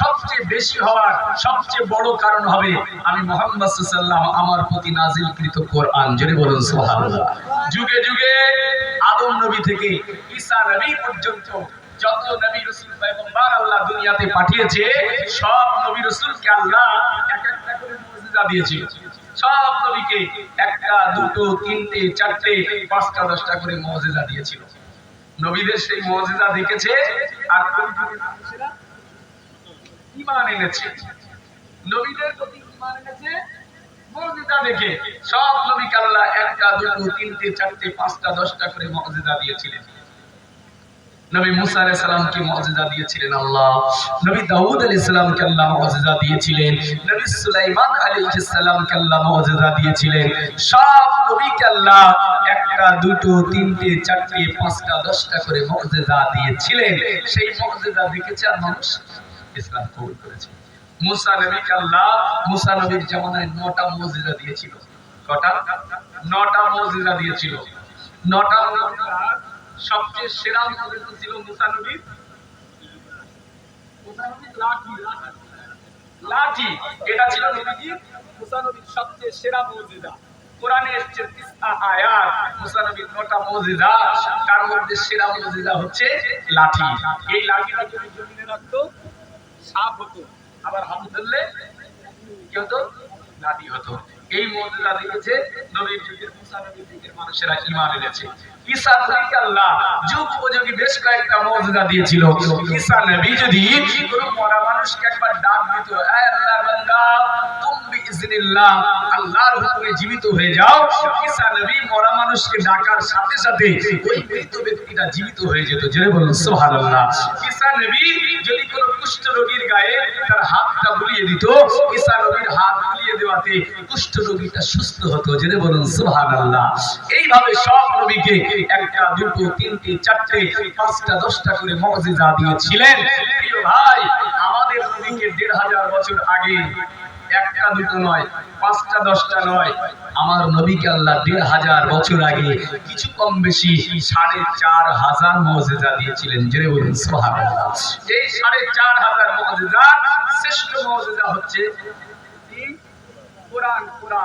সবচেয়ে বেশি হওয়ার সবচেয়ে বড় কারণ হবে আমি মোহাম্মদ আমার প্রতি নাজিলকৃত কোরআন। জেনে বলুন যুগে যুগে আদম নবী থেকে ঈসা নবী পর্যন্ত যত নবী রাসূল পয়গম্বর আল্লাহ দুনিয়াতে পাঠিয়েছে, সব নবী রাসূলকে আল্লাহ এক একটা করে মুজিজা দিয়েছে। সব নবীকে একটা, দুটো, তিনটে, চারটে, পাঁচটা, দশটা করে মুজিজা দিয়েছিল। নবীদের সেই মুজিজা দেখেছে আর ওই ঈমান এনেছে। নবীদের প্রতি ঈমান এনেছে। সব নবীকে আল্লাহ। একটা, দুটো, তিনটে, চারটে, পাঁচটা, দশটা করে মুজিজা দিয়েছিলেন। সেই মুজিজা দেখেছে আর মানুষ ইসলাম কবুল করেছে। মুসা নবীকে আল্লাহ মুসা নবীর জামানায় নটা মুজিজা দিয়েছিল। কটা? নটা মুজিজা দিয়েছিল। নটা সবচেয়ে সেরা মুজিজা ছিল মুসা নবীর। এটা ছিল সেরা মুজিজা কোরআনে এসেছে আয়াত নটা মুজিজা তার মধ্যে সেরা মুজিজা হচ্ছে লাঠি। এই লাঠিটা যদি জমিনে রাখতো সাপ হতো। আবার হাত ধরলে কি হতো? নাদি হতো। এই মর্যাদা দেখেছে নবীর যুগের মুসা নবীর যুগের মানুষেরা ঈমান এনেছে। ঈসা নবীকে আল্লাহ যুগ উপযোগী বেশ কয়েকটা মর্যাদা দিয়েছিল। ঈসা নবী যদি কোনো মরা মানুষকে একবার ডাক দিত, এ আল্লাহর বান্দা, তুমি বিইজনিল্লাহ আল্লাহর হুকুমে জীবিত হয়ে যাও। ঈসা নবী মরা মানুষকে ডাকার সাথে সাথে ওই মৃত ব্যক্তিটা জীবিত হয়ে যেত। জেনে বলুন, সুবহানাল্লাহ। ঈসা নবী যদি কোনো কুষ্ঠ রোগীর গায়ে তার হাতটা বুলিয়ে দিত, ঈসা নবীর হাত বুলিয়ে দেওয়াতে কুষ্ঠ রোগীটা সুস্থ হতো। জেনে বলুন, সুবহানাল্লাহ। এইভাবে সব নবীকে একটা, দুটো, তিনটে, চারটে, পাঁচটা, দশটা করে মুজিজা দিয়েছিলেন। প্রিয় ভাই, আমাদের নবীকে দেড় হাজার বছর আগে একটা দুটো নয়, পাঁচটা, দশটা নয়। আমার নবীকে আল্লাহ দেড় হাজার বছর আগে কিছু কম বেশি সাড়ে চার হাজার মজেজা দিয়েছিলেন। বলুন এই সাড়ে চার হাজার মজেজা শ্রেষ্ঠ মজেজা হচ্ছে কোরআন কোরআন।